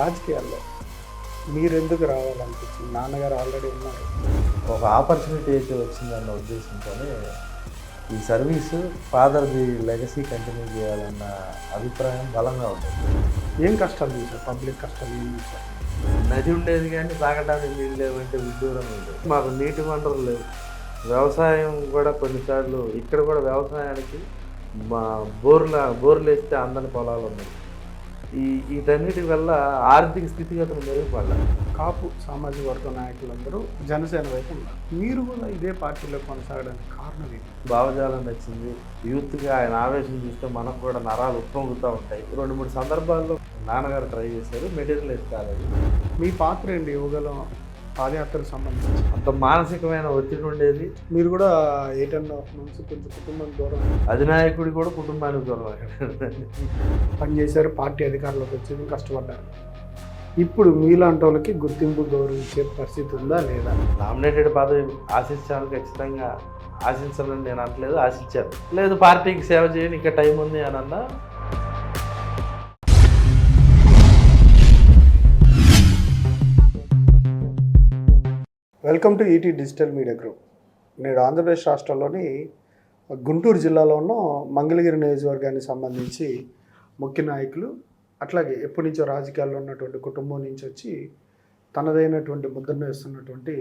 రాజకీయాల్లో మీరెందుకు రావాలనిపించింది? నాన్నగారు ఆల్రెడీ ఉన్నారు. ఒక ఆపర్చునిటీ అయితే వచ్చిందన్న ఉద్దేశంతోనే ఈ సర్వీసు ఫాదర్ది లెగసీ కంటిన్యూ చేయాలన్న అభిప్రాయం బలంగా ఉంటుంది ఏం కష్టాలు చూసారు పబ్లిక్ కష్టాలు ఏం చూసారు నది ఉండేది కానీ తాగడానికి నీళ్ళు లేవంటే విడ్డూరం ఉండేది మాకు నీటి వనరులు లేవు. వ్యవసాయం కూడా కొన్నిసార్లు ఇక్కడ కూడా వ్యవసాయానికి మా బోర్ల బోర్లు వేస్తే అందని పొలాలు ఉన్నాయి. ఈ వీటన్నిటి వల్ల ఆర్థిక స్థితిగతులు మెరుగుపడాలి కాపు సామాజిక వర్గ నాయకులందరూ జనసేన వైపు ఉన్నారు. మీరు కూడా ఇదే పార్టీలో కొనసాగడానికి కారణం ఏంటి? భావజాలం నచ్చింది యూత్గా ఆయన ఆవేశం చూస్తే మనకు కూడా నరాలు ఉప్పొంగుతూ ఉంటాయి. రెండు మూడు సందర్భాల్లో నాన్నగారు ట్రై చేశారు మెటీరియల్ కాలేదు మీ పాత్ర ఏంటి? యువగలం పాదయాత్రకు సంబంధించి. అంత మానసికమైన ఒత్తిడి ఉండేది. మీరు కూడా ఎయిట్ అండ్ హాఫ్ మంత్స్ కొంచెం కుటుంబం దూరం. అధినాయకుడి కూడా కుటుంబానికి దూరం అక్కడ. పనిచేశారు పార్టీ అధికారంలోకి వచ్చి కష్టపడ్డారు. ఇప్పుడు మీలాంటి వాళ్ళకి గుర్తింపు గౌరవించే పరిస్థితి ఉందా లేదా? నామినేటెడ్ పదవి ఆశించాను ఖచ్చితంగా ఆశించాలని నేను అనట్లేదు ఆశించాను. లేదు పార్టీకి సేవ చేయని ఇంకా టైం ఉంది అని అన్నా welcome to ET digital media group నేడు ఆంధ్రప్రదేశ్ రాష్ట్రంలోని గుంటూరు జిల్లాలో ఉన్న మంగళగిరి నియోజకవర్గానికి సంబంధించి ముఖ్య నాయకులు అట్లాగే ఎప్పటి నుంచో రాజకీయాల్లో ఉన్నటువంటి కుటుంబం నుంచి వచ్చి తనదైనటువంటి ముద్రను వేస్తున్నటువంటి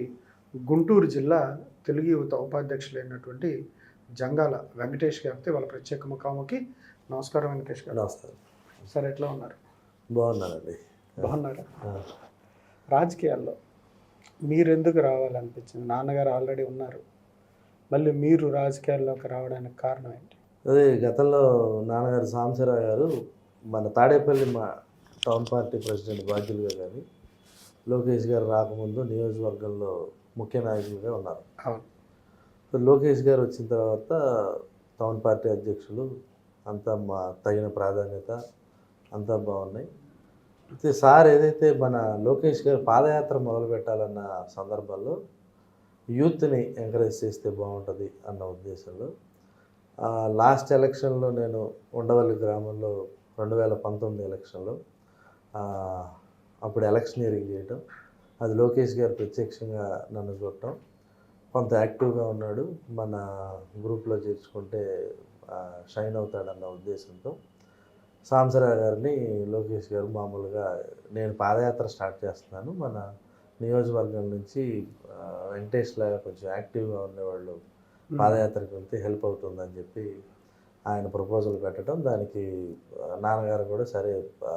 గుంటూరు జిల్లా తెలుగు యువత ఉపాధ్యక్షులైనటువంటి జంగాల వెంకటేష్ గారితో వాళ్ళ ప్రత్యేక ముఖాముఖి. నమస్కారం వెంకటేష్ గారు. నమస్కారం. సార్ ఎట్లా ఉన్నారు? బాగున్నానండి. బాగున్నారా? రాజకీయాల్లో మీరు ఎందుకు రావాలనిపించింది? నాన్నగారు ఆల్రెడీ ఉన్నారు. మళ్ళీ మీరు రాజకీయాల్లోకి రావడానికి కారణం ఏంటి? అదే గతంలో నాన్నగారు సాంబశివరావు గారు మన తాడేపల్లి మా టౌన్ పార్టీ ప్రెసిడెంట్ బాధ్యులుగా కానీ లోకేష్ గారు రాకముందు నియోజకవర్గంలో ముఖ్య నాయకులుగా ఉన్నారు. అవును. లోకేష్ గారు వచ్చిన తర్వాత టౌన్ పార్టీ అధ్యక్షులు అంతా మా తగిన ప్రాధాన్యత అంతా బాగున్నాయి. సార్ ఏదైతే మన లోకేష్ గారు పాదయాత్ర మొదలు పెట్టాలన్న సందర్భంలో యూత్ని ఎంకరేజ్ చేస్తే బాగుంటుంది అన్న ఉద్దేశంలో లాస్ట్ ఎలక్షన్లో నేను ఉండవల్లి గ్రామంలో రెండు వేల పంతొమ్మిది ఎలక్షన్లో అప్పుడు ఎలక్షనీరింగ్ చేయటం అది లోకేష్ గారు ప్రత్యక్షంగా నన్ను చూడటం కొంత యాక్టివ్గా ఉన్నాడు మన గ్రూప్లో చేర్చుకుంటే షైన్ అవుతాడన్న ఉద్దేశంతో సాంసరావు గారిని లోకేష్ గారు మామూలుగా నేను పాదయాత్ర స్టార్ట్ చేస్తున్నాను. మన నియోజకవర్గం నుంచి వెంకటేష్ లాగా కొంచెం యాక్టివ్గా ఉండేవాళ్ళు పాదయాత్రకు వెళ్తే హెల్ప్ అవుతుందని చెప్పి ఆయన ప్రపోజల్ పెట్టడం. దానికి నాన్నగారు కూడా సరే ఆ,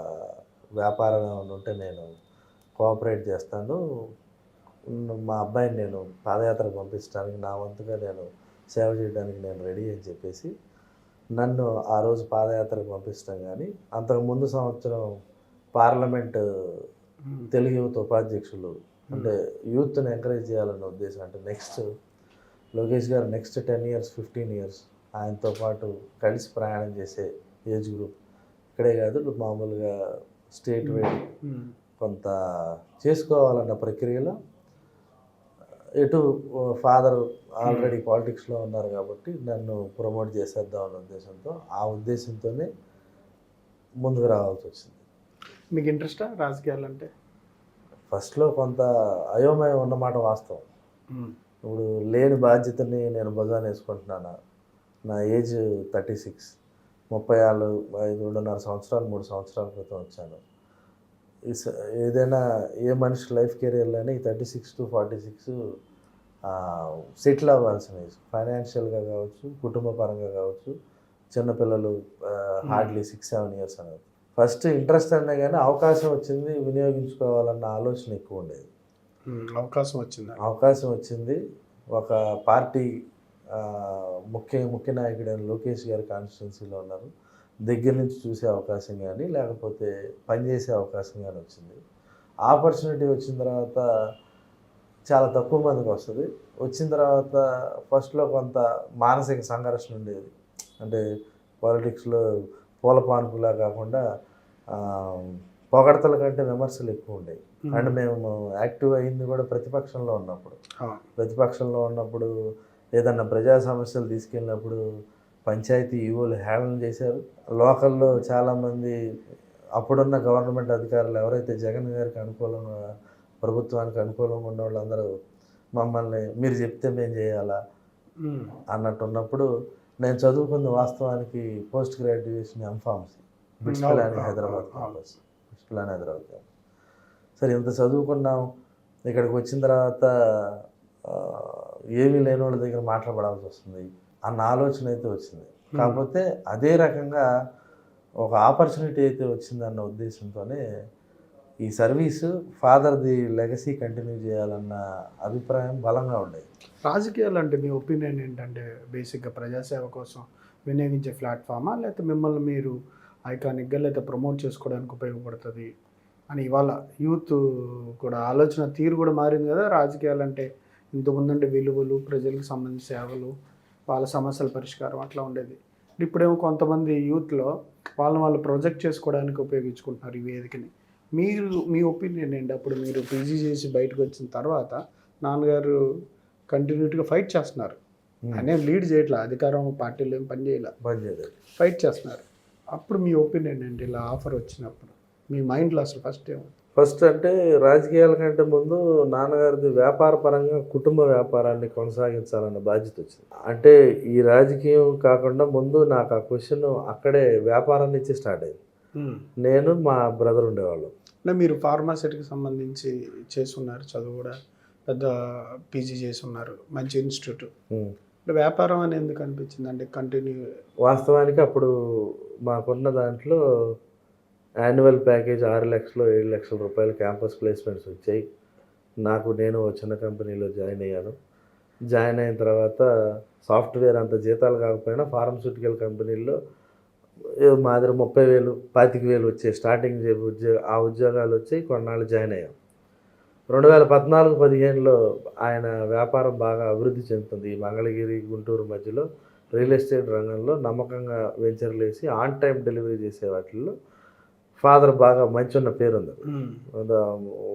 వ్యాపారం ఏమైనా ఉంటే నేను కోఆపరేట్ చేస్తాను. మా అబ్బాయిని నేను పాదయాత్రకు పంపించడానికి నా వంతుగా నేను సేవ చేయడానికి నేను రెడీ అని చెప్పేసి నన్ను ఆ రోజు పాదయాత్రకు పంపిస్తాం కానీ అంతకు ముందు సంవత్సరం పార్లమెంట్. తెలుగు యువత ఉపాధ్యక్షులు అంటే యూత్ని ఎంకరేజ్ చేయాలన్న ఉద్దేశం అంటే నెక్స్ట్ లోకేష్ గారు next ten years fifteen years ఆయనతో పాటు కలిసి ప్రయాణం చేసే ఏజ్ గ్రూప్ ఇక్కడే కాదు మామూలుగా స్టేట్ వైడ్. కొంత చేసుకోవాలన్న ప్రక్రియలో ఎటు ఫాదర్ ఆల్రెడీ పాలిటిక్స్లో ఉన్నారు కాబట్టి నన్ను ప్రమోట్ చేసేద్దాం అన్న ఉద్దేశంతో ఆ ఉద్దేశంతోనే ముందుకు రావాల్సి వచ్చింది. మీకు ఇంట్రెస్టా రాజకీయాలు అంటే ఫస్ట్లో కొంత అయోమయం ఉన్నమాట వాస్తవం. ఇప్పుడు లేని బాధ్యతని నేను భుజాన వేసుకుంటున్నాను? నా ఏజ్ థర్టీ సిక్స్. ముప్పై ఆరు ఐదు రెండున్నర సంవత్సరాలు మూడు సంవత్సరాల క్రితం వచ్చాను. ఏదైనా ఏ మనిషి లైఫ్ కెరీర్లోనే ఈ thirty six to forty six settle అవ్వాల్సిన ఫైనాన్షియల్గా కావచ్చు కుటుంబ పరంగా కావచ్చు చిన్నపిల్లలు హార్డ్లీ సిక్స్ సెవెన్ ఇయర్స్ అనేది. ఫస్ట్ ఇంట్రెస్ట్ అనే కానీ అవకాశం వచ్చింది వినియోగించుకోవాలన్న ఆలోచన ఎక్కువ ఉండేది. ఉమ్. అవకాశం వచ్చిందా? అవకాశం వచ్చింది. ఒక పార్టీ ముఖ్య ముఖ్య నాయకుడైన లోకేష్ గారి కాన్స్టిట్యున్సీలో ఉన్నారు. దగ్గర నుంచి చూసే అవకాశం కానీ లేకపోతే పనిచేసే అవకాశం కానీ వచ్చింది. ఆపర్చునిటీ వచ్చిన తర్వాత చాలా తక్కువ మందికి వస్తుంది. వచ్చిన తర్వాత ఫస్ట్లో కొంత మానసిక సంఘర్షణ ఉండేది. అంటే పాలిటిక్స్లో పూల పాన్పులా కాకుండా పొగడతల కంటే విమర్శలు ఎక్కువ ఉండేవి. అండ్ మేము యాక్టివ్ అయింది కూడా ప్రతిపక్షంలో ఉన్నప్పుడు. ప్రతిపక్షంలో ఉన్నప్పుడు ఏదన్నా ప్రజా సమస్యలు తీసుకెళ్ళినప్పుడు పంచాయతీ ఈవోలు హేళన చేశారు. లోకల్లో చాలామంది అప్పుడున్న గవర్నమెంట్ అధికారులు ఎవరైతే జగన్ గారికి అనుకూలంగా ప్రభుత్వానికి అనుకూలంగా ఉన్న వాళ్ళందరూ మమ్మల్ని మీరు చెప్తే మేము చేయాలా ఉమ్. అన్నట్టు ఉన్నప్పుడు నేను చదువుకుంది వాస్తవానికి post graduation M pharmacy BITS Pilani Hyderabad. Campus. BITS Pilani Hyderabad campus. సరే ఇంత చదువుకున్నాం. ఇక్కడికి వచ్చిన తర్వాత ఏమీ లేని వాళ్ళ దగ్గర మాట్లాడాల్సి వస్తుంది. అన్న ఆలోచన అయితే వచ్చింది. కాకపోతే అదే రకంగా ఒక ఆపర్చునిటీ అయితే వచ్చిందన్న ఉద్దేశంతోనే ఈ సర్వీసు ఫాదర్ది లెగసీ కంటిన్యూ చేయాలన్న అభిప్రాయం బలంగా ఉండేది. రాజకీయాలు అంటే మీ ఒపీనియన్ ఏంటంటే బేసిక్గా ప్రజాసేవ కోసం వినియోగించే ప్లాట్ఫామా లేకపోతే మిమ్మల్ని మీరు ఐకానిక్గా లేకపోతే ప్రమోట్ చేసుకోవడానికి ఉపయోగపడుతుంది? అని ఇవాళ యూత్ కూడా ఆలోచన తీరు కూడా మారింది కదా. రాజకీయాలు అంటే ఇంతకుముందంటే విలువలు ప్రజలకు సంబంధించిన సేవలు వాళ్ళ సమస్యల పరిష్కారం అట్లా ఉండేది. ఇప్పుడేమో కొంతమంది యూత్లో వాళ్ళని వాళ్ళు ప్రొజెక్ట్ చేసుకోవడానికి ఉపయోగించుకుంటున్నారు ఈ వేదికని. మీరు మీ ఒపీనియన్ ఏంటి? అప్పుడు మీరు పీజీ చేసి బయటకు వచ్చిన తర్వాత నాన్నగారు కంటిన్యూటీగా ఫైట్ చేస్తున్నారు. అనే లీడ్ చేయట్లా అధికారం పార్టీలు ఏం పని చేయలేదు. ఫైట్ చేస్తున్నారు. అప్పుడు మీ ఒపీనియన్ ఏంటి? ఇలా ఆఫర్ వచ్చినప్పుడు మీ మైండ్లో అసలు ఫస్ట్ ఏమో ఫస్ట్ అంటే రాజకీయాల కంటే ముందు నాన్నగారిది వ్యాపార పరంగా కుటుంబ వ్యాపారాన్ని కొనసాగించాలన్న బాధ్యత వచ్చింది. అంటే ఈ రాజకీయం కాకుండా ముందు నాకు ఆ క్వశ్చన్ అక్కడే వ్యాపారం నుంచి స్టార్ట్ అయింది. నేను మా బ్రదర్ ఉండేవాళ్ళం. అంటే మీరు ఫార్మాసిటీకి సంబంధించి చేస్తున్నారు చదువు కూడా పెద్ద పీజీ చేసి ఉన్నారు మంచి ఇన్స్టిట్యూట్. వ్యాపారం అని ఎందుకు అనిపించింది అంటే కంటిన్యూ వాస్తవానికి అప్పుడు మాకున్న దాంట్లో యాన్యువల్ ప్యాకేజ్ ఆరు లక్షలు ఏడు లక్షల రూపాయలు క్యాంపస్ ప్లేస్మెంట్స్ వచ్చాయి. నాకు నేను ఓ చిన్న కంపెనీలో జాయిన్ అయ్యాను. జాయిన్ అయిన తర్వాత సాఫ్ట్వేర్ అంత జీతాలు కాకపోయినా ఫార్మస్యూటికల్ కంపెనీల్లో మాదిరి ముప్పై వేలు పాతిక వేలు వచ్చే స్టార్టింగ్ చే- ఉద్యోగ ఆ ఉద్యోగాలు వచ్చి కొన్నాళ్ళు జాయిన్ అయ్యాం. రెండు వేల పద్నాలుగు పదిహేనులో ఆయన వ్యాపారం బాగా అభివృద్ధి చెందుతుంది. ఈ మంగళగిరి గుంటూరు మధ్యలో రియల్ ఎస్టేట్ రంగంలో నమ్మకంగా వెంచర్లు వేసి ఆన్ టైం డెలివరీ చేసే వాటిల్లో ఫాదర్ బాగా మంచి ఉన్న పేరు ఉంది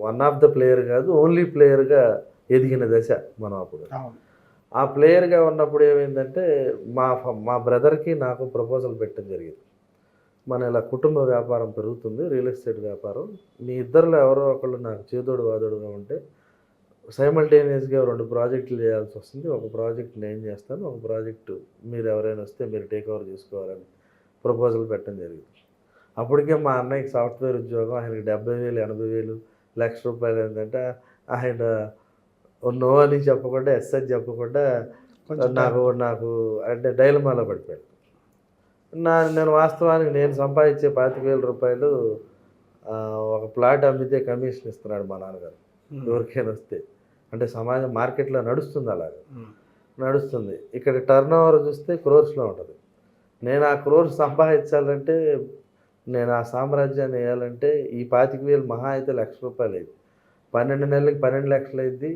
వన్ ఆఫ్ ద ప్లేయర్ కాదు ఓన్లీ ప్లేయర్గా ఎదిగిన దశ మనం అప్పుడు. ఆ ప్లేయర్గా ఉన్నప్పుడు ఏమైందంటే మా ఫ- మా బ్రదర్కి నాకు ప్రపోజల్ పెట్టడం జరిగింది. మన ఇలా కుటుంబ వ్యాపారం పెరుగుతుంది రియల్ ఎస్టేట్ వ్యాపారం. మీ ఇద్దరిలో ఎవరో ఒకళ్ళు నాకు చేదోడు వాదోడుగా ఉంటే సైమల్టేనియస్గా రెండు ప్రాజెక్టులు చేయాల్సి వస్తుంది. ఒక ప్రాజెక్ట్ నేను చేస్తాను ఒక ప్రాజెక్టు మీరు ఎవరైనా వస్తే మీరు టేక్ ఓవర్ చేసుకోవాలని ప్రపోజల్ పెట్టడం జరిగింది. అప్పటికే మా అన్నయ్యకి సాఫ్ట్వేర్ ఉద్యోగం ఆయనకి డెబ్బై వేలు ఎనభై వేలు లక్ష రూపాయలు ఏంటంటే ఆయన నో అని చెప్పకుండా ఎస్ అని చెప్పకుండా కొంచెం నాకు నాకు అంటే డైలమాలో పడిపోయాడు. నా నేను వాస్తవానికి నేను సంపాదించే పాతిక వేల రూపాయలు ఒక ప్లాట్ అమ్మితే కమిషన్ ఇస్తున్నాడు మా నాన్నగారు. ఎవరికైనా వస్తే. అంటే సమాజం మార్కెట్లో నడుస్తుంది అలాగా. నడుస్తుంది. ఇక్కడ టర్న్ ఓవర్ చూస్తే క్రోర్స్లో ఉంటుంది. నేను ఆ క్రోర్స్ సంపాదించాలంటే నేను ఆ సామ్రాజ్యాన్ని వేయాలంటే ఈ పాతిక వేలు మహా అయితే లక్ష రూపాయలు అయింది పన్నెండు నెలలకి పన్నెండు లక్షలు అయింది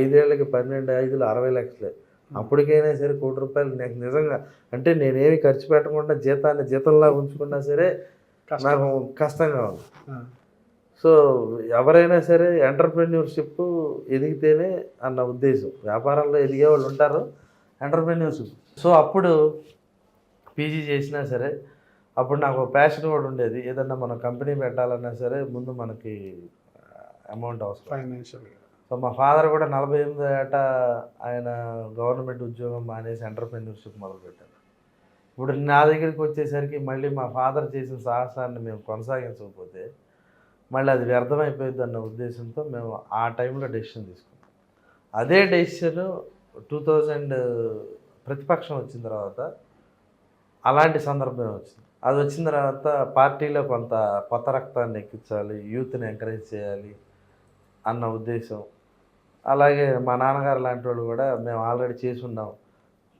ఐదేళ్ళకి పన్నెండు ఐదులు అరవై లక్షలే. అప్పటికైనా సరే కోటి రూపాయలు నాకు నిజంగా అంటే నేనేమి ఖర్చు పెట్టకుండా జీతాన్ని జీతంలా ఉంచుకున్నా సరే. నాకు కష్టంగా ఉంది. సో ఎవరైనా సరే ఎంటర్ప్రెన్యూర్షిప్ ఎదిగితేనే అన్న ఉద్దేశం. వ్యాపారంలో ఎదిగే వాళ్ళు ఉంటారు ఎంటర్ప్రెన్యూర్షిప్. సో అప్పుడు పీజీ చేసినా సరే అప్పుడు నాకు ప్యాషన్ కూడా ఉండేది. ఏదన్నా మనం కంపెనీ పెట్టాలన్నా సరే ముందు మనకి అమౌంట్ అవసరం. ఫైనాన్షియల్గా సో మా ఫాదర్ కూడా నలభై ఎనిమిది ఏట ఆయన గవర్నమెంట్ ఉద్యోగం మానేసి ఎంటర్ప్రెన్యూర్షిప్ మొదలుపెట్టారు ఇప్పుడు నా దగ్గరికి వచ్చేసరికి మళ్ళీ మా ఫాదర్ చేసిన సాహసాన్ని మేము కొనసాగించకపోతే మళ్ళీ అది వ్యర్థమైపోయింది అన్న ఉద్దేశంతో మేము ఆ టైంలో డెసిషన్ తీసుకున్నాం. అదే డెసిషన్ టూ థౌజండ్ ప్రతిపక్షం వచ్చిన తర్వాత అలాంటి సందర్భం వచ్చింది. అది వచ్చిన తర్వాత పార్టీలో కొంత కొత్త రక్తాన్ని ఎక్కించాలి యూత్ని ఎంకరేజ్ చేయాలి అన్న ఉద్దేశం. అలాగే మా నాన్నగారు లాంటి వాళ్ళు కూడా మేము ఆల్రెడీ చేసి ఉన్నాం.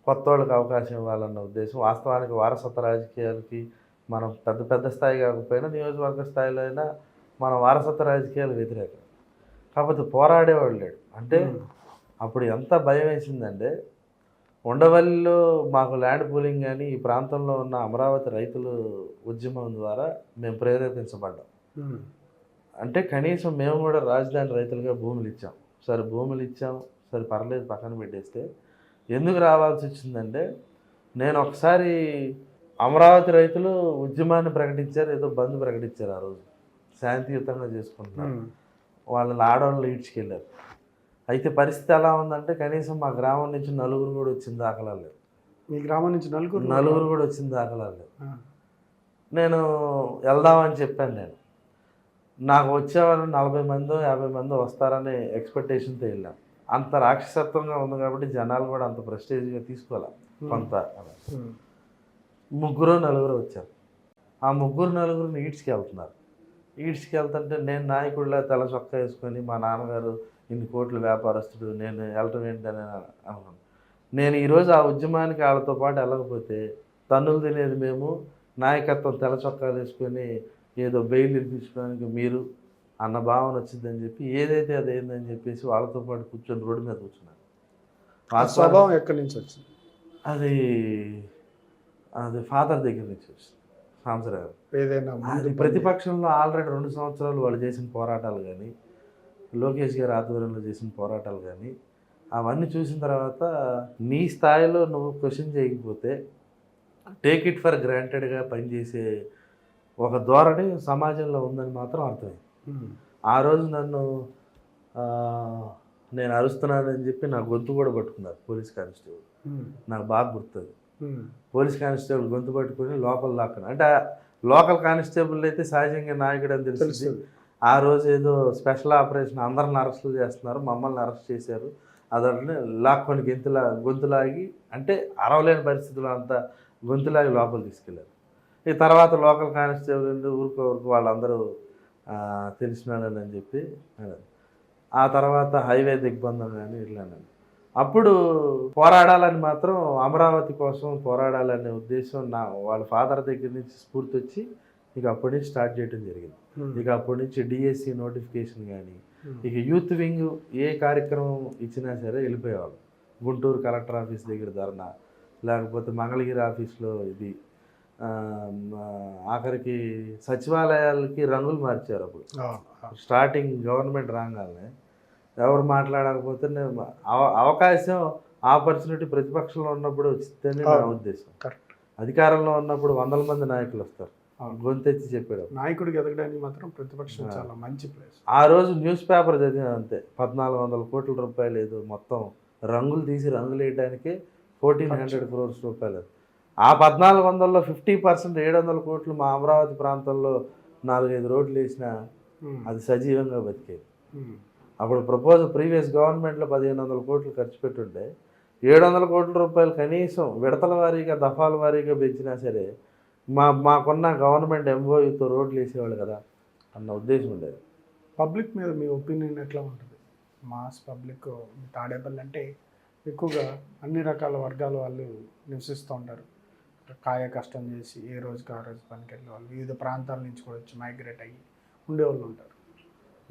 కొత్త వాళ్ళకి అవకాశం ఇవ్వాలన్న ఉద్దేశం. వాస్తవానికి వారసత్వ రాజకీయాలకి మనం పెద్ద పెద్ద స్థాయి కాకపోయినా నియోజకవర్గ స్థాయిలో అయినా మన వారసత్వ రాజకీయాలు వ్యతిరేకం. కాకపోతే పోరాడేవాడు లేడు. అంటే అప్పుడు ఎంత భయం వేసిందంటే ఉండవల్లిలో మాకు ల్యాండ్ పూలింగ్ కానీ ఈ ప్రాంతంలో ఉన్న అమరావతి రైతులు ఉద్యమం ద్వారా మేము ప్రేరేపించబడ్డాం. అంటే కనీసం మేము కూడా రాజధాని రైతులుగా భూములు ఇచ్చాం. సరే భూములు ఇచ్చాం. సరే పర్లేదు పక్కన పెట్టేస్తే. ఎందుకు రావాల్సి వచ్చిందంటే నేను ఒకసారి అమరావతి రైతులు ఉద్యమాన్ని ప్రకటించారు ఏదో బంద్ ప్రకటించారు ఆ రోజు. శాంతియుతంగా చేసుకుంటున్నారు. వాళ్ళని ఆడవాళ్ళు ఈడ్చుకెళ్ళారు అయితే పరిస్థితి ఎలా ఉందంటే కనీసం మా గ్రామం నుంచి నలుగురు కూడా వచ్చిన దాఖలా లేదు మీ గ్రామం నుంచి నలుగురు? నలుగురు కూడా వచ్చిన దాఖలా లేదు. నేను వెళ్దామని చెప్పాను నేను. నాకు వచ్చేవాళ్ళు నలభై మందో యాభై మందో వస్తారని ఎక్స్పెక్టేషన్తో వెళ్ళాం. అంత రాక్షసత్వంగా ఉంది కాబట్టి జనాలు కూడా అంత ప్రెస్టేజ్గా తీసుకోవాలి? కొంత. ముగ్గురు నలుగురు వచ్చారు. ఆ ముగ్గురు నలుగురిని ఈడ్చుకెళ్తున్నారు ఈడ్చుకెళ్తుంటే నేను నాయకుడిలా తల చొక్కా వేసుకొని మా నాన్నగారు ఇన్ని కోట్ల వ్యాపారస్తుడు నేను వెళ్ళటం ఏంటని అనుకున్నాను. నేను ఈరోజు ఆ ఉద్యమానికి వాళ్ళతో పాటు వెళ్ళకపోతే తన్నులు తినేది మేము నాయకత్వం తెల్ల చొక్కాలు వేసుకొని ఏదో బెయిల్ ఇప్పించడానికి మీరు అన్న భావన వచ్చిందని చెప్పి ఏదైతే అది ఏందని చెప్పేసి వాళ్ళతో పాటు కూర్చొని రోడ్డు మీద వాస్తవానికి స్వభావం ఎక్కడి నుంచి వచ్చింది? అది అది ఫాదర్ దగ్గర నుంచి వచ్చింది. సాంసరావు ఏదైనా ప్రతిపక్షంలో ఆల్రెడీ రెండు సంవత్సరాలు వాళ్ళు చేసిన పోరాటాలు కానీ లోకేష్ గారి ఆధ్వర్యంలో చేసిన పోరాటాలు కానీ అవన్నీ చూసిన తర్వాత నీ స్థాయిలో నువ్వు క్వశ్చన్ చేయకపోతే టేక్ ఇట్ ఫర్ గ్రాంటెడ్గా పనిచేసే ఒక ధోరణి సమాజంలో ఉందని మాత్రం అర్థమైంది. ఆ రోజు నన్ను నేను అరుస్తున్నానని చెప్పి నా గొంతు కూడా పట్టుకున్నారు పోలీస్ కానిస్టేబుల్. నాకు బాగా గుర్తుంది. పోలీస్ కానిస్టేబుల్ గొంతు పట్టుకుని లోపల లాక్కుని అంటే లోకల్ కానిస్టేబుల్ అయితే సహజంగా నాయకుడు అని తెలిసింది తెలుస్తుంది. ఆ రోజు ఏదో స్పెషల్ ఆపరేషన్ అందరిని అరెస్టులు చేస్తున్నారు మమ్మల్ని అరెస్ట్ చేశారు. అదొకటి లాక్కొని గెంతులా గొంతులాగి అంటే అరవలేని పరిస్థితుల్లో అంతా గొంతులాగి లోపల తీసుకెళ్ళారు ఈ తర్వాత లోకల్ కానిస్టేబుల్ ఊరుకో ఊరుకో వాళ్ళందరూ ఆ, తెలిసిన వాళ్ళని అని చెప్పి. ఆ తర్వాత హైవే దిగ్బంధం కానీ ఇట్లానండి అప్పుడు పోరాడాలని మాత్రం అమరావతి కోసం పోరాడాలనే ఉద్దేశం నా వాళ్ళ ఫాదర్ దగ్గర నుంచి స్ఫూర్తి వచ్చి ఇక అప్పటి నుంచి స్టార్ట్ చేయడం జరిగింది ఉమ్. ఇక అప్పటి నుంచి డిఎస్సి నోటిఫికేషన్ కానీ. ఇక యూత్ వింగ్ ఏ కార్యక్రమం ఇచ్చినా సరే వెళ్ళిపోయేవాళ్ళు గుంటూరు కలెక్టర్ ఆఫీస్ దగ్గర ధర్నా లేకపోతే మంగళగిరి ఆఫీస్లో ఇది ఆఖరికి సచివాలయాలకి రంగులు మార్చారు అప్పుడు. స్టార్టింగ్ గవర్నమెంట్ రాగానే ఎవరు మాట్లాడకపోతే అవకాశం ఆపర్చునిటీ ప్రతిపక్షంలో ఉన్నప్పుడు వచ్చిందని నా. ఉద్దేశం అధికారంలో ఉన్నప్పుడు వందల మంది నాయకులు వస్తారు. గొంతెత్తి చెప్పాడు నాయకుడికి ఎదగడానికి మాత్రం ప్రతిపక్షం. చాలా మంచి ప్లేస్ ఆ రోజు న్యూస్ పేపర్ చదివాను అంతే పద్నాలుగు వందల కోట్ల రూపాయలు ఏదో మొత్తం రంగులు తీసి రంగులు వేయడానికి ఫోర్టీన్ హండ్రెడ్ క్రోర్స్ రూపాయలు ఆ పద్నాలుగు వందల్లో ఫిఫ్టీ పర్సెంట్ ఏడు వందల కోట్లు మా అమరావతి ప్రాంతంలో నాలుగైదు రోడ్లు వేసిన. అది సజీవంగా బతికేది. అప్పుడు ప్రపోజల్ ప్రీవియస్ గవర్నమెంట్లో పదిహేను వందల కోట్లు ఖర్చు పెట్టుంటే ఏడు వందల కోట్ల రూపాయలు కనీసం విడతల వారీగా దఫాల వారీగా పెంచినా సరే మా మాకున్న గవర్నమెంట్ ఎంఓయూతో రోడ్లు వేసేవాళ్ళు కదా అన్న ఉద్దేశం ఉండేది. పబ్లిక్ మీద మీ ఒపీనియన్ ఎట్లా ఉంటుంది? మాస్ పబ్లిక్ తాడేపల్లి అంటే ఎక్కువగా అన్ని రకాల వర్గాల వాళ్ళు నివసిస్తూ ఉంటారు. కాయ కష్టం చేసి ఏ రోజుకి ఆ రోజు పనికి వెళ్ళే వాళ్ళు వివిధ ప్రాంతాల నుంచి కూడా వచ్చి మైగ్రేట్ అయ్యి ఉండేవాళ్ళు ఉంటారు.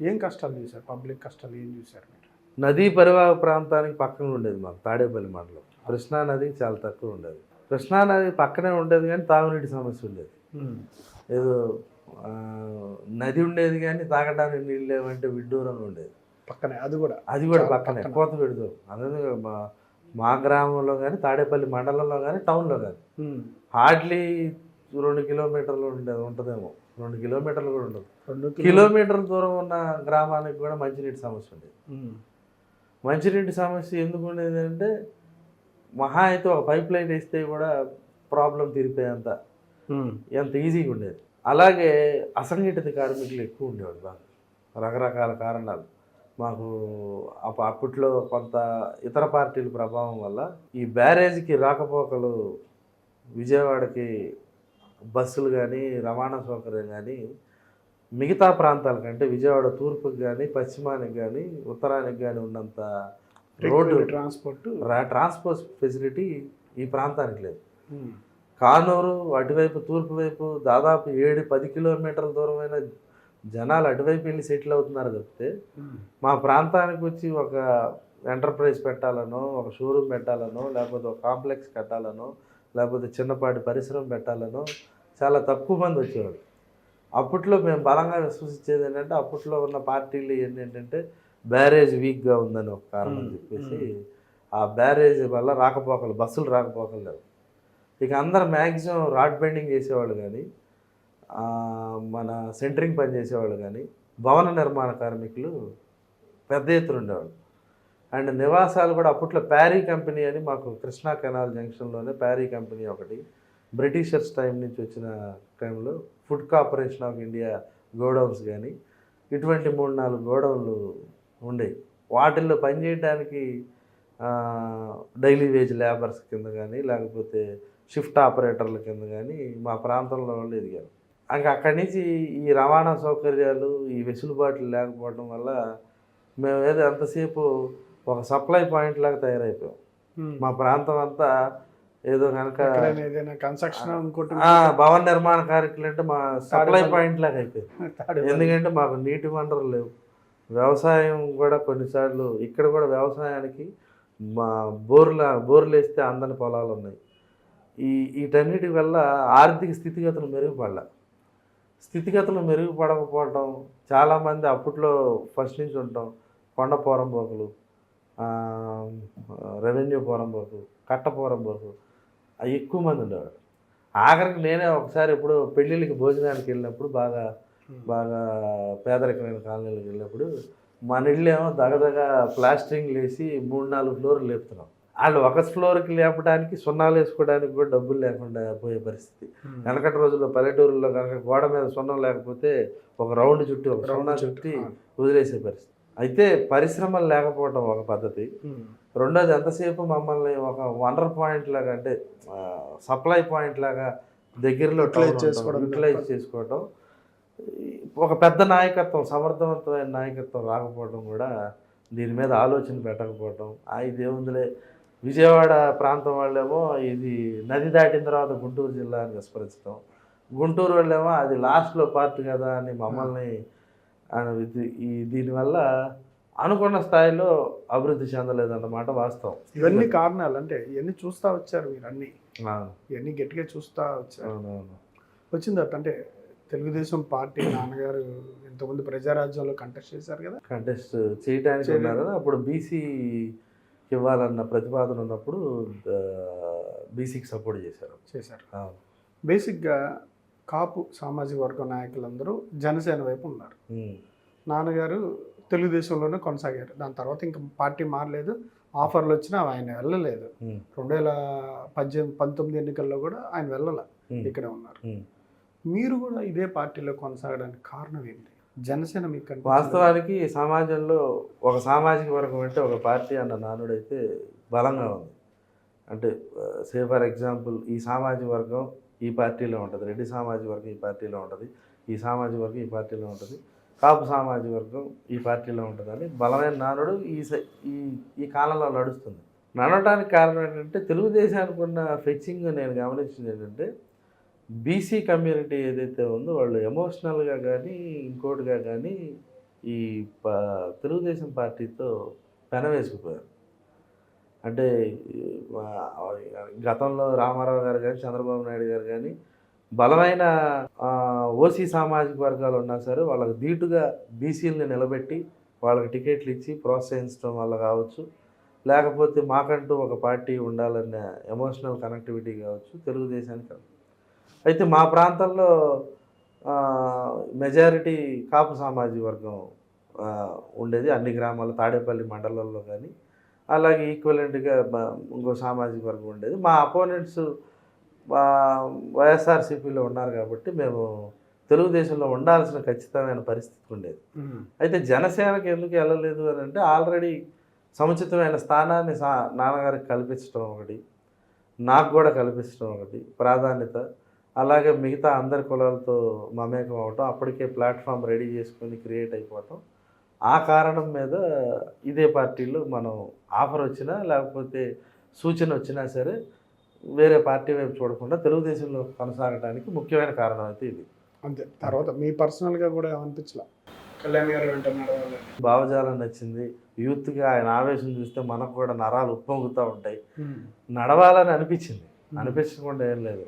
ఏం కష్టాలు చూశారు? పబ్లిక్ కష్టాలు ఏం చూశారు మీరు? నదీ పరివాహక ప్రాంతానికి పక్కన ఉండేది మాకు తాడేపల్లి మండలం. కృష్ణా నది చాలా తక్కువ ఉండేది. కృష్ణా నది పక్కనే ఉండేది కానీ తాగునీటి సమస్య ఉండేది. ఏదో నది ఉండేది కానీ తాగడానికి నీళ్ళు లేవంటే విడ్డూరంగా ఉండేది. పక్కనే అది కూడా. అది కూడా పక్కనే. కోత విడుదల అదే మా మా గ్రామంలో కానీ తాడేపల్లి మండలంలో కానీ టౌన్లో కానీ. హార్డ్లీ రెండు కిలోమీటర్లు ఉండేది ఉంటుందేమో. రెండు కిలోమీటర్లు కూడా ఉండదు. రెండు కిలోమీటర్ల దూరం ఉన్న గ్రామానికి కూడా మంచినీటి సమస్య ఉండేది. మంచినీటి సమస్య ఎందుకు ఉండేది అంటే మహా అయితే ఒక పైప్ లైన్ వేస్తే కూడా ప్రాబ్లం తీరిపోయేంత. ఎంత ఈజీగా ఉండేది. అలాగే అసంఘటిత కార్మికులు ఎక్కువ ఉండేవాడు బాగా. రకరకాల కారణాలు. మాకు అప్ప- అప్పట్లో కొంత ఇతర పార్టీల ప్రభావం వల్ల ఈ బ్యారేజ్కి రాకపోకలు విజయవాడకి బస్సులు కానీ రవాణా సౌకర్యం కానీ మిగతా ప్రాంతాల కంటే విజయవాడ తూర్పుకి కానీ పశ్చిమానికి కానీ ఉత్తరానికి కానీ ఉన్నంత రోడ్డు ట్రాన్స్పోర్ట్ ట్రాన్స్పోర్ట్ ఫెసిలిటీ ఈ ప్రాంతానికి లేదు. కానూరు అటువైపు తూర్పు వైపు దాదాపు ఏడు పది కిలోమీటర్ల దూరమైన జనాలు అటువైపు వెళ్ళి సెటిల్ అవుతున్నారు తప్పితే మా ప్రాంతానికి వచ్చి ఒక ఎంటర్ప్రైజ్ పెట్టాలనో ఒక షోరూమ్ పెట్టాలనో లేకపోతే ఒక కాంప్లెక్స్ కట్టాలనో లేకపోతే చిన్నపాటి పరిశ్రమ పెట్టాలనో చాలా తక్కువ మంది వచ్చేవాడు అప్పట్లో మేము బలంగా విశ్వసించేది ఏంటంటే అప్పట్లో ఉన్న పార్టీలు ఏంటంటే బ్యారేజ్ వీక్గా ఉందని ఒక కారణం. చెప్పేసి ఆ బ్యారేజ్ వల్ల రాకపోకలు బస్సులు రాకపోకలు లేవు. ఇక అందరు మ్యాక్సిమం రాడ్ బెండింగ్ చేసేవాళ్ళు కానీ మన సెంటరింగ్ పని చేసేవాళ్ళు కానీ భవన నిర్మాణ కార్మికులు పెద్ద ఎత్తున ఉండేవాళ్ళు. అండ్ నివాసాలు కూడా అప్పట్లో ప్యారీ కంపెనీ అని మాకు కృష్ణా కెనాల్ జంక్షన్లోనే ప్యారీ కంపెనీ ఒకటి. బ్రిటిషర్స్ టైం నుంచి వచ్చిన టైంలో food corporation of India godowns కానీ ఇటువంటి మూడు నాలుగు గోడౌన్లు ఉండేవి వాటిల్లో పనిచేయడానికి డైలీ వేజ్ లేబర్స్ కింద కానీ లేకపోతే షిఫ్ట్ ఆపరేటర్ల కింద కానీ మా ప్రాంతంలో వాళ్ళు ఎదిగారు ఇంకా అక్కడి నుంచి ఈ రవాణా సౌకర్యాలు ఈ వెసులుబాట్లు లేకపోవడం వల్ల మేము ఏదో ఎంతసేపు ఒక సప్లై పాయింట్ లాగా తయారైపోయాం. మా ప్రాంతం అంతా ఏదో కనుక కన్స్ట్రక్షన్ భవన నిర్మాణ కార్యక్రమాలు అంటే మా సప్లై. పాయింట్ లాగా అయిపోయింది. ఎందుకంటే మాకు నీటి వనరులు లేవు. వ్యవసాయం కూడా కొన్నిసార్లు ఇక్కడ కూడా వ్యవసాయానికి మా బోర్ల బోర్లు వేస్తే అందని పొలాలు ఉన్నాయి. ఈ వీటన్నిటి వల్ల ఆర్థిక స్థితిగతులు మెరుగుపడాల. స్థితిగతులు మెరుగుపడకపోవడం చాలామంది అప్పట్లో ఫస్ట్ నుంచి ఉంటాం. కొండ పోరంబోకులు. రెవెన్యూ పోరంబోకు కట్ట పోరంబోకు ఎక్కువ మంది ఉండేవారు ఆఖరికి నేనే ఒకసారి ఎప్పుడు పెళ్ళిళ్ళకి భోజనానికి వెళ్ళినప్పుడు బాగా బాగా పేదరికమైన కాలనీలకు వెళ్ళినప్పుడు మన ఏమో దగదగ ప్లాస్టరింగ్ లేసి మూడు నాలుగు ఫ్లోర్లు లేపుతున్నాం. వాళ్ళు ఒక ఫ్లోర్కి లేపడానికి సున్నాలు వేసుకోవడానికి కూడా డబ్బులు లేకుండా పోయే పరిస్థితి. వెనకటి రోజుల్లో పల్లెటూరులో కనుక గోడ మీద సున్నం లేకపోతే ఒక రౌండ్ చుట్టి ఒక రౌండ్ సున్నా చుట్టూ. వదిలేసే పరిస్థితి. అయితే పరిశ్రమలు లేకపోవడం ఒక పద్ధతి. రెండోది ఎంతసేపు మమ్మల్ని ఒక వనర్ పాయింట్ లాగా అంటే సప్లై పాయింట్ లాగా దగ్గరలో చేసుకోవడం యూటిలైజ్. చేసుకోవడం ఈ ఒక పెద్ద నాయకత్వం సమర్థవంతమైన నాయకత్వం రాకపోవడం కూడా దీని మీద ఆలోచన పెట్టకపోవడం ఆ ఇదేముందిలే విజయవాడ ప్రాంతం వాళ్ళేమో ఇది నది దాటిన తర్వాత గుంటూరు జిల్లా అని విస్మరించడం గుంటూరు వాళ్ళేమో అది లాస్ట్లో పార్ట్ కదా అని మమ్మల్ని ఇది- ఈ దీనివల్ల అనుకున్న స్థాయిలో అభివృద్ధి చెందలేదన్నమాట వాస్తవం. ఇవన్నీ కారణాలు అంటే ఇవన్నీ చూస్తా వచ్చారు మీరు అన్ని. ఇవన్నీ గట్టిగా చూస్తా వచ్చారు. అవునవును. వచ్చింది అట్ట అంటే తెలుగుదేశం పార్టీ నాన్నగారు ఇంతకుముందు ప్రజారాజ్యంలో కంటెస్ట్ చేశారు కదా? కంటెస్ట్ చేయడానికి. ఉన్నారు కదా? అప్పుడు బీసీ ఇవ్వాలన్న ప్రతిపాదన ఉన్నప్పుడు బీసీకి సపోర్ట్ చేశారు. చేశారు. బేసిక్గా కాపు సామాజిక వర్గ నాయకులందరూ జనసేన వైపు ఉన్నారు. నాన్నగారు తెలుగుదేశంలోనే కొనసాగారు. దాని తర్వాత ఇంకా పార్టీ మారలేదు. ఆఫర్లు వచ్చినా ఆయన వెళ్ళలేదు. రెండు వేల పద్దెనిమిది పంతొమ్మిది ఎన్నికల్లో కూడా ఆయన వెళ్ళాల. ఇక్కడే ఉన్నారు. మీరు కూడా ఇదే పార్టీలో కొనసాగడానికి కారణం ఏంటి? జనసేన మీకు? వాస్తవానికి సమాజంలో ఒక సామాజిక వర్గం అంటే ఒక పార్టీ అన్న నానుడైతే బలంగా ఉంది. అంటే సే ఫర్ ఎగ్జాంపుల్ ఈ సామాజిక వర్గం ఈ పార్టీలో ఉంటుంది. రెడ్డి సామాజిక వర్గం ఈ పార్టీలో ఉంటుంది. ఈ సామాజిక వర్గం ఈ పార్టీలో ఉంటుంది. కాపు సామాజిక వర్గం ఈ పార్టీలో ఉంటుందని బలమైన నానుడు ఈ ఈ ఈ కాలంలో నడుస్తుంది. నడవడానికి కారణం ఏంటంటే తెలుగుదేశానికి ఉన్న ఫెచ్చింగ్ నేను గమనించింది ఏంటంటే బీసీ కమ్యూనిటీ ఏదైతే ఉందో వాళ్ళు ఎమోషనల్గా కానీ ఇంకోటిగా కానీ ఈ ప తెలుగుదేశం పార్టీతో పెనవేసుకుపోయారు అంటే గతంలో రామారావు గారు కానీ చంద్రబాబు నాయుడు గారు కానీ బలమైన ఓసీ సామాజిక వర్గాలు ఉన్నా సరే వాళ్ళకి ధీటుగా బీసీలని నిలబెట్టి వాళ్ళకి టికెట్లు ఇచ్చి ప్రోత్సహించడం వల్ల కావచ్చు. లేకపోతే మాకంటూ ఒక పార్టీ ఉండాలన్న ఎమోషనల్ కనెక్టివిటీ కావచ్చు తెలుగుదేశానికి అయితే మా ప్రాంతంలో మెజారిటీ కాపు సామాజిక వర్గం ఉండేది. అన్ని గ్రామాలు తాడేపల్లి మండలంలో కానీ అలాగే ఈక్వలెంట్గా ఇంకో సామాజిక వర్గం ఉండేది. మా అపోనెంట్స్ వైఎస్ఆర్సీపీలో ఉన్నారు కాబట్టి మేము తెలుగుదేశంలో ఉండాల్సిన ఖచ్చితమైన పరిస్థితి ఉండేది. అయితే జనసేనకి ఎందుకు వెళ్ళలేదు అని అంటే ఆల్రెడీ సముచితమైన స్థానాన్ని సా నాన్నగారికి కల్పించడం ఒకటి నాకు కూడా కల్పించడం ఒకటి ప్రాధాన్యత. అలాగే మిగతా అందరి కులాలతో మమేకం అవటం అప్పటికే ప్లాట్ఫామ్ రెడీ చేసుకొని క్రియేట్ అయిపోవటం. ఆ కారణం మీద ఇదే పార్టీలో మనం ఆఫర్ వచ్చినా లేకపోతే సూచన వచ్చినా సరే వేరే పార్టీ వైపు చూడకుండా తెలుగుదేశంలో కొనసాగడానికి ముఖ్యమైన కారణం అయితే ఇది. అంతే. తర్వాత మీ పర్సనల్గా కూడా ఏమనిపించలే? కళ్యాణ్ గారు వెంట నడవాలని భావజాలం నచ్చింది. యూత్గా ఆయన ఆవేశం చూస్తే మనకు కూడా నరాలు ఉప్పొంగుతూ ఉంటాయి. నడవాలని అనిపించింది. అనిపించకుండా ఏం లేదు.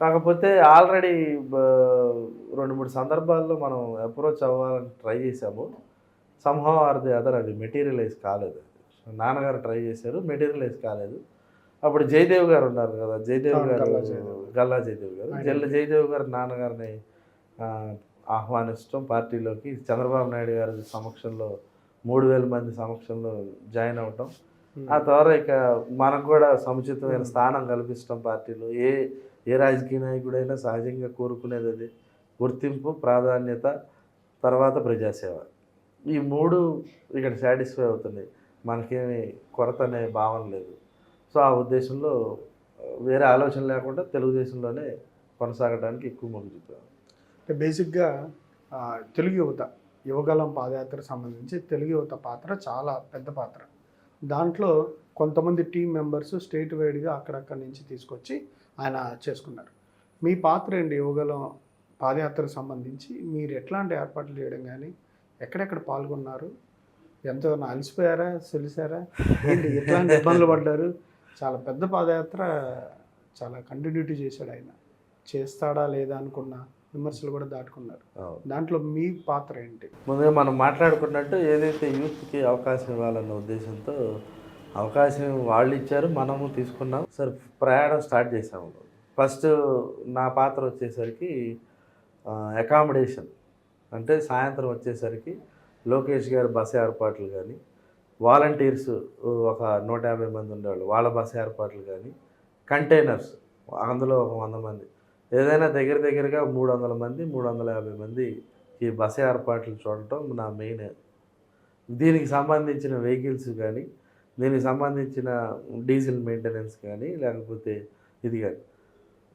కాకపోతే ఆల్రెడీ రెండు మూడు సందర్భాల్లో మనం అప్రోచ్ అవ్వాలని ట్రై చేసాము సంహవ్ ఆర్ ది అదర్ అది మెటీరియలైజ్ కాలేదు. నాన్నగారు ట్రై చేశారు మెటీరియలైజ్ కాలేదు. అప్పుడు జయదేవ్ గారు ఉన్నారు కదా జయదేవ్ గారు గల్లా జయదేవ్. గారు. జల్ల జయదేవ్ గారు నాన్నగారిని ఆహ్వానించడం పార్టీలోకి. చంద్రబాబు నాయుడు గారి సమక్షంలో మూడు వేల మంది సమక్షంలో జాయిన్ అవ్వటం ఆ ద్వారా ఇక మనకు కూడా సముచితమైన Hmm. స్థానం కల్పించడం పార్టీలో. ఏ ఏ రాజకీయ నాయకుడైనా సహజంగా కోరుకునేది అది. గుర్తింపు ప్రాధాన్యత తర్వాత ప్రజాసేవ. ఈ మూడు ఇక్కడ సాటిస్ఫై అవుతున్నాయి. మనకేమి కొరత అనే భావన లేదు. సో ఆ ఉద్దేశంలో వేరే ఆలోచన లేకుండా తెలుగుదేశంలోనే కొనసాగడానికి ఎక్కువ మొగ్గు చూపాను అంటే బేసిక్గా తెలుగు యువత యువగలం పాదయాత్రకు సంబంధించి తెలుగు యువత పాత్ర చాలా పెద్ద పాత్ర. దాంట్లో కొంతమంది టీం మెంబర్స్ స్టేట్ వైడ్గా అక్కడక్కడి నుంచి తీసుకొచ్చి ఆయన చేసుకున్నారు. మీ పాత్ర ఏంటి? యువగలం పాదయాత్రకు సంబంధించి మీరు ఎట్లాంటి ఏర్పాట్లు చేయడం కానీ ఎక్కడెక్కడ పాల్గొన్నారు? ఎంతో అలసిపోయారా? తెలిసారా ఎట్లాంటి ఇబ్బందులు పడ్డారు? చాలా పెద్ద పాదయాత్ర చాలా కంటిన్యూటీ చేశాడు ఆయన. చేస్తాడా లేదా అనుకున్న విమర్శలు కూడా దాటుకున్నారు. దాంట్లో మీ పాత్ర ఏంటి? ముందుగా మనం మాట్లాడుకున్నట్టు ఏదైతే యూత్కి అవకాశం ఇవ్వాలన్న ఉద్దేశంతో అవకాశం వాళ్ళు ఇచ్చారు మనము తీసుకున్నాం. సరే ప్రయాణం స్టార్ట్ చేసాము ఫస్ట్ నా పాత్ర వచ్చేసరికి అకామిడేషన్ అంటే సాయంత్రం వచ్చేసరికి లోకేష్ గారి బస ఏర్పాట్లు కానీ వాలంటీర్స్ ఒక నూట యాభై మంది ఉండేవాళ్ళు వాళ్ళ బస ఏర్పాట్లు కానీ కంటైనర్స్ అందులో ఒక వంద మంది. ఏదైనా దగ్గర దగ్గరగా మూడు వందల మంది మూడు వందల యాభై మంది ఈ బస ఏర్పాట్లు చూడటం నా మెయిన్. దీనికి సంబంధించిన వెహికల్స్ కానీ దీనికి సంబంధించిన డీజిల్ మెయింటెనెన్స్ కానీ లేకపోతే ఇది కానీ.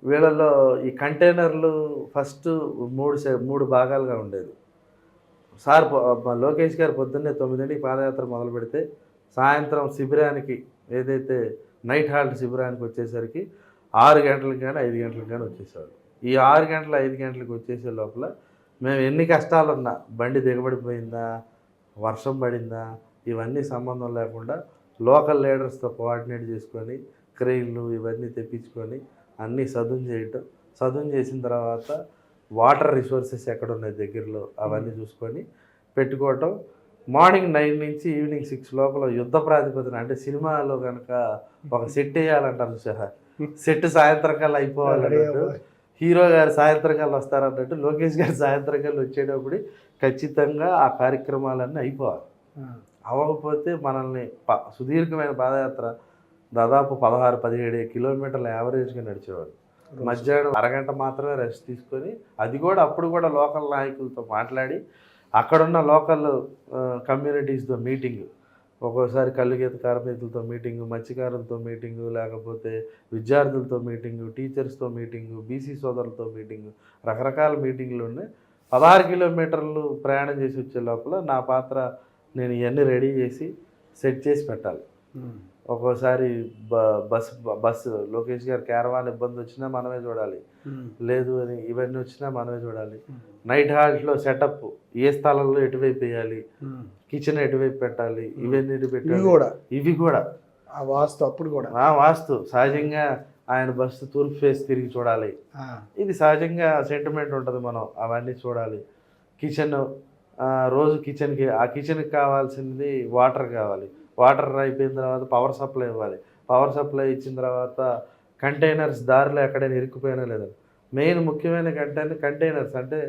వీళ్ళల్లో ఈ కంటైనర్లు ఫస్ట్ మూడు మూడు భాగాలుగా ఉండేది. సార్ లోకేష్ గారు పొద్దున్నే తొమ్మిదింటికి పాదయాత్ర మొదలు పెడితే సాయంత్రం శిబిరానికి ఏదైతే నైట్ హాల్ట్ శిబిరానికి వచ్చేసరికి ఆరు గంటలకు కానీ ఐదు గంటలకు కానీ వచ్చేసాడు ఈ ఆరు గంటల ఐదు గంటలకు వచ్చేసే లోపల మేము ఎన్ని కష్టాలు ఉన్నా బండి దిగబడిపోయిందా వర్షం పడిందా ఇవన్నీ సంబంధం లేకుండా లోకల్ లీడర్స్తో కోఆర్డినేట్ చేసుకొని క్రెయిన్లు ఇవన్నీ తెప్పించుకొని అన్నీ సదును చేయటం. సదును చేసిన తర్వాత వాటర్ రిసోర్సెస్ ఎక్కడ ఉన్నాయి దగ్గరలో అవన్నీ చూసుకొని పెట్టుకోవటం. మార్నింగ్ నైన్ నుంచి ఈవినింగ్ సిక్స్ లోపల యుద్ధ ప్రాతిపదిన అంటే సినిమాలో కనుక ఒక సెట్ వేయాలంటారు సార్ సెట్ సాయంత్రం కల్లా అయిపోవాలన్నట్టు హీరో గారు సాయంత్రం కల్లా వస్తారన్నట్టు లోకేష్ గారు సాయంత్రం కల్లా వచ్చేటప్పుడు ఖచ్చితంగా ఆ కార్యక్రమాలన్నీ అయిపోవాలి. అవ్వకపోతే మనల్ని సుదీర్ఘమైన పాదయాత్ర దాదాపు పదహారు పదిహేడు కిలోమీటర్ల యావరేజ్గా నడిచేవాడు. మధ్యాహ్నం అరగంట మాత్రమే రెస్ట్ తీసుకొని అది కూడా అప్పుడు కూడా లోకల్ నాయకులతో మాట్లాడి అక్కడున్న లోకల్ కమ్యూనిటీస్తో మీటింగ్. ఒక్కోసారి కల్లుగీత కార్మికులతో మీటింగు మత్స్యకారులతో మీటింగు లేకపోతే విద్యార్థులతో మీటింగు టీచర్స్తో మీటింగు బీసీ సోదరులతో మీటింగు రకరకాల మీటింగ్లు ఉన్నాయి. పదహారు కిలోమీటర్లు ప్రయాణం చేసి వచ్చే లోపల నా పాత్ర నేను ఇవన్నీ రెడీ చేసి సెట్ చేసి పెట్టాలి. ఒక్కోసారి బస్ బస్సు లోకేష్ గారు క్యారవాన్ ఇబ్బంది వచ్చినా మనమే చూడాలి. లేదు అని ఇవన్నీ వచ్చినా మనమే చూడాలి. నైట్ హాల్ట్లో సెటప్ ఏ స్థలంలో ఎటువైపు వేయాలి? కిచెన్ ఎటువైపు పెట్టాలి? ఇవన్నీ పెట్టాలి? కూడా. ఇవి కూడా. ఆ వాస్తు అప్పుడు కూడా. ఆ వాస్తు. సహజంగా ఆయన బస్సు తూర్పు ఫేస్ తిరిగి చూడాలి. ఇది సహజంగా సెంటిమెంట్ ఉంటుంది మనం. అవన్నీ చూడాలి. కిచెన్ రోజు కిచెన్కి ఆ కిచెన్కి కావాల్సింది వాటర్ కావాలి. వాటర్ అయిపోయిన తర్వాత పవర్ సప్లై ఇవ్వాలి. పవర్ సప్లై ఇచ్చిన తర్వాత కంటైనర్స్ దారిలో ఎక్కడైనా ఇరుక్కుపోయినా లేదా? మెయిన్ ముఖ్యమైన కంటైనర్ కంటైనర్స్ అంటే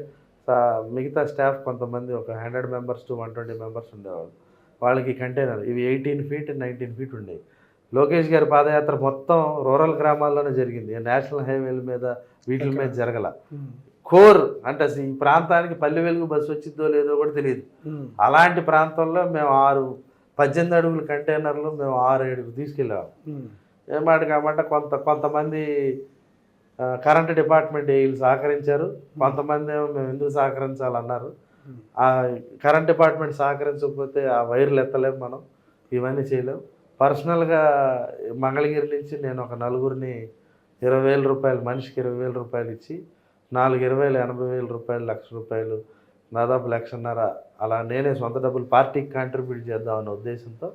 మిగతా స్టాఫ్ కొంతమంది ఒక hundred members to one twenty members ఉండేవాళ్ళు. వాళ్ళకి కంటైనర్ ఇవి ఎయిటీన్ ఫీట్ నైన్టీన్ ఫీట్ ఉండేవి లోకేష్ గారి పాదయాత్ర మొత్తం రూరల్ గ్రామాల్లోనే జరిగింది. నేషనల్ హైవేల మీద వీటి మీద జరగల. ఉమ్, కోర్ అంటే అసలు ఈ ప్రాంతానికి పల్లె వెలుగు బస్సు వచ్చిందో లేదో కూడా తెలియదు. ఉమ్, అలాంటి ప్రాంతంలో మేము ఆరు పద్దెనిమిది అడుగుల కంటైనర్లు మేము ఆరు ఏడుగు తీసుకెళ్ళాము ఉమ్, ఏమాట కాబట్టి కొంత కొంతమంది కరెంట్ డిపార్ట్మెంట్ వీళ్ళు సహకరించారు. కొంతమంది ఏమో మేము ఎందుకు సహకరించాలన్నారు. ఆ కరెంట్ డిపార్ట్మెంట్ సహకరించకపోతే ఆ వైర్లు ఎత్తలేము మనం. ఇవన్నీ చేయలేం. పర్సనల్గా మంగళగిరి నుంచి నేను ఒక నలుగురిని ఇరవై వేల రూపాయలు మనిషికి ఇరవై వేల రూపాయలు ఇచ్చి నాలుగు ఇరవై ఎనభై వేల రూపాయలు లక్ష రూపాయలు దాదాపు లక్షన్నర అలా నేనే సొంత డబ్బులు పార్టీకి కాంట్రిబ్యూట్ చేద్దామన్న ఉద్దేశంతో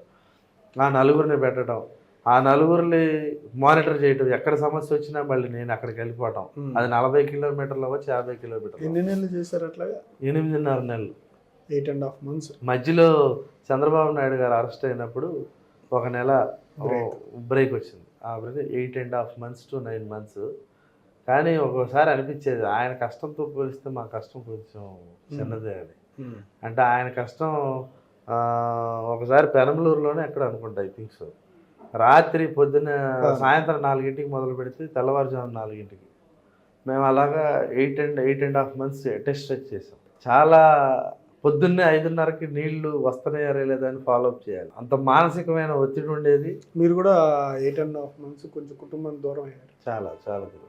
ఆ నలుగురిని పెట్టడం. ఆ నలుగురిని మానిటర్ చేయటం. ఎక్కడ సమస్య వచ్చినా మళ్ళీ నేను అక్కడికి వెళ్ళిపోవటం. అది నలభై కిలోమీటర్లు అవ్వచ్చు యాభై కిలోమీటర్లు. ఎన్ని నెలలు చేశారు అట్లాగా? ఎనిమిదిన్నర నెలలు. ఎయిట్ అండ్ హాఫ్ మంత్స్ మధ్యలో చంద్రబాబు నాయుడు గారు అరెస్ట్ అయినప్పుడు ఒక నెల. బ్రేక్ వచ్చింది. అప్పుడైతే eight and half months to nine months కానీ ఒక్కోసారి అనిపించేది ఆయన కష్టంతో పోలిస్తే మా కష్టం కొంచెం చిన్నదే అని అంటే ఆయన కష్టం ఒకసారి పెనంలూరులోనే ఎక్కడ అనుకుంటా ఐ థింక్ సో. రాత్రి పొద్దున్న సాయంత్రం నాలుగింటికి మొదలు పెడితే తెల్లవారుజాము నాలుగింటికి. మేము అలాగా eight and eight and half months test చేసాం చాలా పొద్దున్నే ఐదున్నరకి నీళ్ళు వస్తున్నాయా లేదా అని ఫాలో అప్ చేయాలి. అంత మానసికమైన ఒత్తిడి ఉండేది. మీరు కూడా ఎయిట్ అండ్ హాఫ్ మంత్స్ కొంచెం కుటుంబం దూరం అయ్యారు. చాలా చాలా దూరం.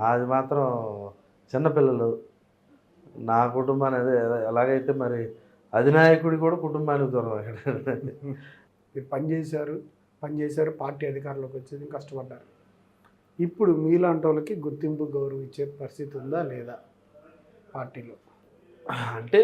అది మాత్రం చిన్నపిల్లలు నా కుటుంబాన్ని అదే ఎలాగైతే మరి అధినాయకుడి కూడా కుటుంబానికి దూరం అయ్యాడు మీరు పని చేశారు. పని చేశారు. పార్టీ అధికారంలోకి వచ్చేది కష్టపడ్డారు. ఇప్పుడు మీలాంటి వాళ్ళకి గుర్తింపు గౌరవం ఇచ్చే పరిస్థితి ఉందా లేదా? పార్టీలో. అంటే